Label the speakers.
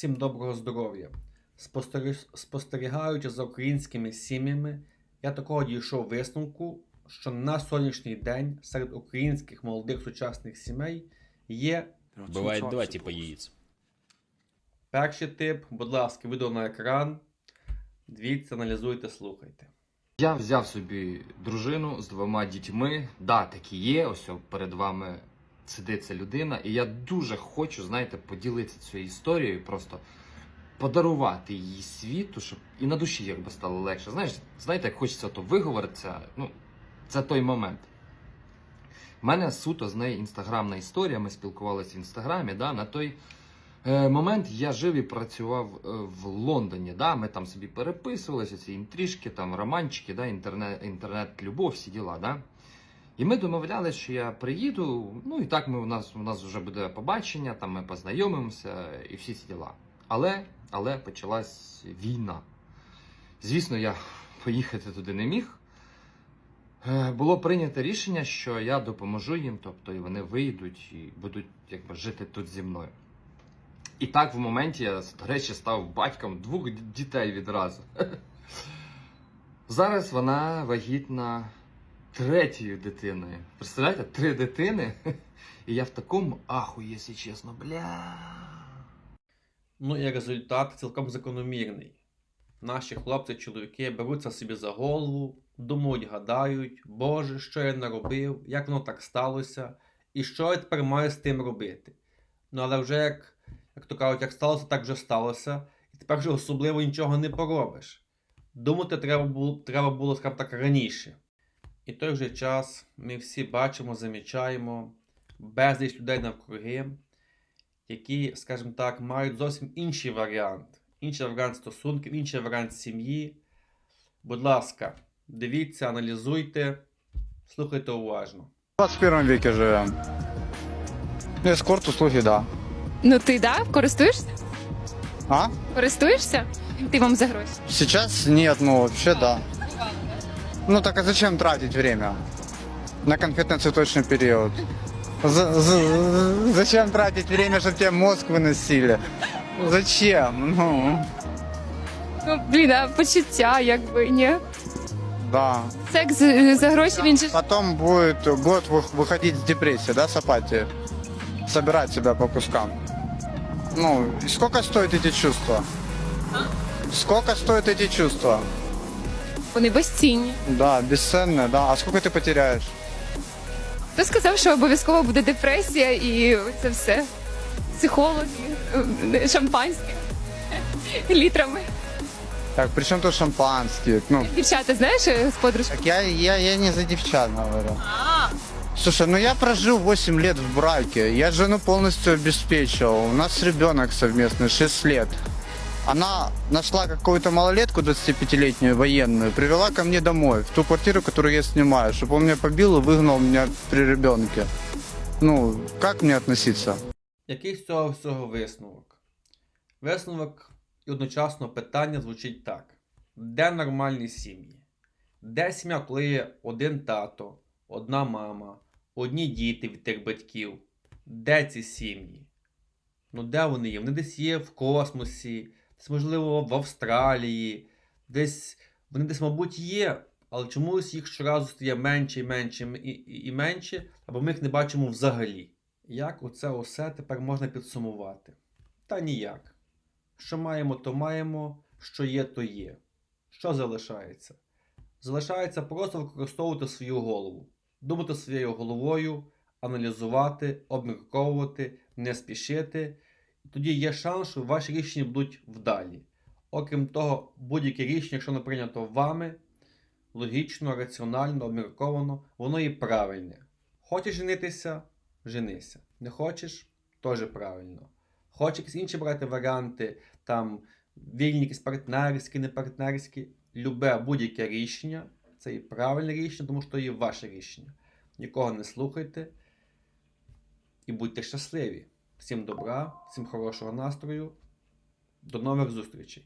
Speaker 1: Всім доброго здоров'я. Спостерігаючи за українськими сім'ями, я такого дійшов висновку, що на сьогоднішній день серед українських молодих сучасних сімей є
Speaker 2: Бывает два типа яиц.
Speaker 1: перший тип, будь ласка, відео на екран. Дивіться, аналізуйте, слухайте.
Speaker 3: Я взяв собі дружину з двома дітьми. Да, такі є. Ось перед вами сидить ця людина. І я дуже хочу, знаєте, поділитися цією історією, просто подарувати її світу, щоб і на душі якби стало легше. Знаєш, знаєте, як хочеться то виговоритися. Ну, це той момент. У мене суто з нею інстаграмна історія. Ми спілкувалися в інстаграмі. Да, на той е, момент я жив і працював е, в Лондоні. Да? Ми там собі переписувалися, ці інтрижки, там романчики, да? інтернет, інтернет-любов, всі діла. Да? І ми домовлялися, що я приїду. Ну і так ми, у, нас, у нас вже буде побачення, там ми познайомимося і всі ці діла. Але, але почалась війна. Звісно, я поїхати туди не міг. Е, Було прийнято рішення, що я допоможу їм, тобто і вони вийдуть і будуть якби жити тут зі мною. І так в моменті я, до речі, став батьком двох дітей відразу. Зараз вона вагітна третьою дитиною. Представляєте, три дитини. І я в такому аху, якщо чесно, бля.
Speaker 1: Ну і результат цілком закономірний. Наші хлопці-чоловіки беруться собі за голову, думають, гадають, Боже, що я наробив, як воно так сталося, і що я тепер маю з тим робити. Ну але вже як, як то кажуть, як сталося, так вже сталося, і тепер вже особливо нічого не поробиш. Думати треба було, треба було, скажімо так, раніше. І той же час ми всі бачимо, замічаємо безліч людей навкруги, які, скажімо так, мають зовсім інший варіант. Інший варіант стосунків, інший варіант сім'ї. Будь ласка, дивіться, аналізуйте, слухайте уважно.
Speaker 4: В 21 веке живем. Эскорт услуги, да.
Speaker 5: Ну ти да, користуєшся?
Speaker 4: А?
Speaker 5: Користуєшся? Ти вам за гроші.
Speaker 4: Сейчас нет, ну вообще да. Ну так а зачем тратить время на конфетно-цветочный период? За- за- зачем тратить время, чтобы тебе мозг выносили? Зачем? Ну,
Speaker 5: Ну блін, а почуття, якби ні.
Speaker 4: да.
Speaker 5: Секс е, за гроші він же ж
Speaker 4: Потом будет год вы- выходить с депрессии, да, с апатии? Собирать себя по кускам. Ну, и сколько стоят эти чувства? Сколько стоят эти чувства?
Speaker 5: Вони безцінні.
Speaker 4: Да, бесценно, да. А сколько ты потеряешь?
Speaker 5: Хто сказав, що обов'язково буде депресія і це все. Психологи, е, шампанське літрами.
Speaker 4: Так, причем тут шампанские? Ну,
Speaker 5: Дівчата, знаєш, е, з подружкою?
Speaker 4: так я, я, я не за девчат говорю. Слушай, ну я прожил 8 лет в браке, я жену полностью обеспечивал, у нас ребенок совместный, 6 лет. Она нашла какую-то малолетку 25-летнюю военную, привела ко мне домой, в ту квартиру, которую я снимаю, чтобы он меня побил и выгнал меня при ребенке. Ну, как мне относиться?
Speaker 1: Який з цього всього висновок? Висновок і одночасно питання звучить так: де нормальні сім'ї? Де сім'я, коли є один тато, одна мама, одні діти від тих батьків? Де ці сім'ї? Ну, де вони є? Вони десь є в космосі, десь, можливо, в Австралії, десь вони десь, мабуть, є, але чомусь їх щоразу стає менше і менше і, і, і менше, або ми їх не бачимо взагалі. Як оце усе тепер можна підсумувати? Та ніяк. Що маємо, то маємо, що є, то є. Що залишається? Залишається просто використовувати свою голову, думати своєю головою, аналізувати, обмірковувати, не спішити. Тоді є шанс, що ваші рішення будуть вдалі. Окрім того, будь-яке рішення, якщо не прийнято вами, логічно, раціонально, обмірковано, воно і правильне. Хочеш женитися? Женися. Не хочеш? Теж правильно. Хочеш якісь інші брати варіанти, там вільні якісь партнерські, не партнерські. Любе будь-яке рішення це і правильне рішення, тому що є ваше рішення. Нікого не слухайте і будьте щасливі. Всім добра, всім хорошого настрою. До нових зустрічей!